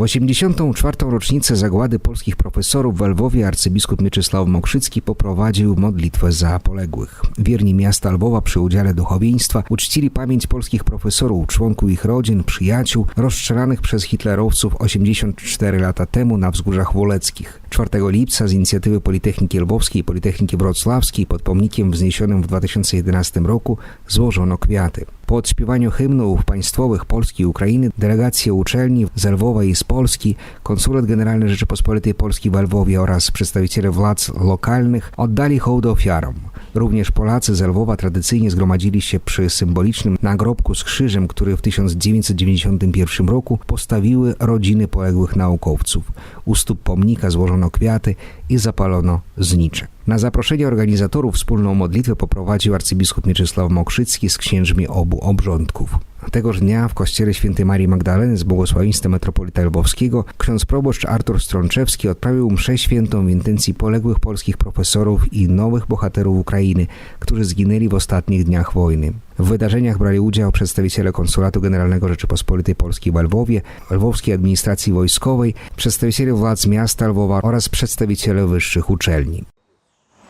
W 84. rocznicę zagłady polskich profesorów w Lwowie arcybiskup Mieczysław Mokrzycki poprowadził modlitwę za poległych. Wierni miasta Lwowa przy udziale duchowieństwa uczcili pamięć polskich profesorów, członków ich rodzin, przyjaciół, rozstrzelanych przez hitlerowców 84 lata temu na wzgórzach woleckich. 4 lipca z inicjatywy Politechniki Lwowskiej i Politechniki Wrocławskiej pod pomnikiem wzniesionym w 2011 roku złożono kwiaty. Po odśpiewaniu hymnów państwowych Polski i Ukrainy delegacje uczelni z Lwowa i z Polski, konsulat generalny Rzeczypospolitej Polskiej w Lwowie oraz przedstawiciele władz lokalnych oddali hołd ofiarom. Również Polacy z Lwowa tradycyjnie zgromadzili się przy symbolicznym nagrobku z krzyżem, który w 1991 roku postawiły rodziny poległych naukowców. U stóp pomnika złożono kwiaty i zapalono znicze. Na zaproszenie organizatorów wspólną modlitwę poprowadził arcybiskup Mieczysław Mokrzycki z księżmi obu obrządków. Tegoż dnia w kościele świętej Marii Magdaleny z błogosławieństwem metropolita lwowskiego ksiądz proboszcz Artur Strączewski odprawił mszę świętą w intencji poległych polskich profesorów i nowych bohaterów Ukrainy, którzy zginęli w ostatnich dniach wojny. W wydarzeniach brali udział przedstawiciele Konsulatu Generalnego Rzeczypospolitej Polskiej w Lwowie, Lwowskiej Administracji Wojskowej, przedstawiciele władz miasta Lwowa oraz przedstawiciele wyższych uczelni.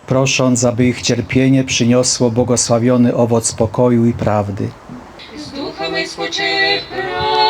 prosząc, aby ich cierpienie przyniosło błogosławiony owoc pokoju i prawdy. Скочив кров.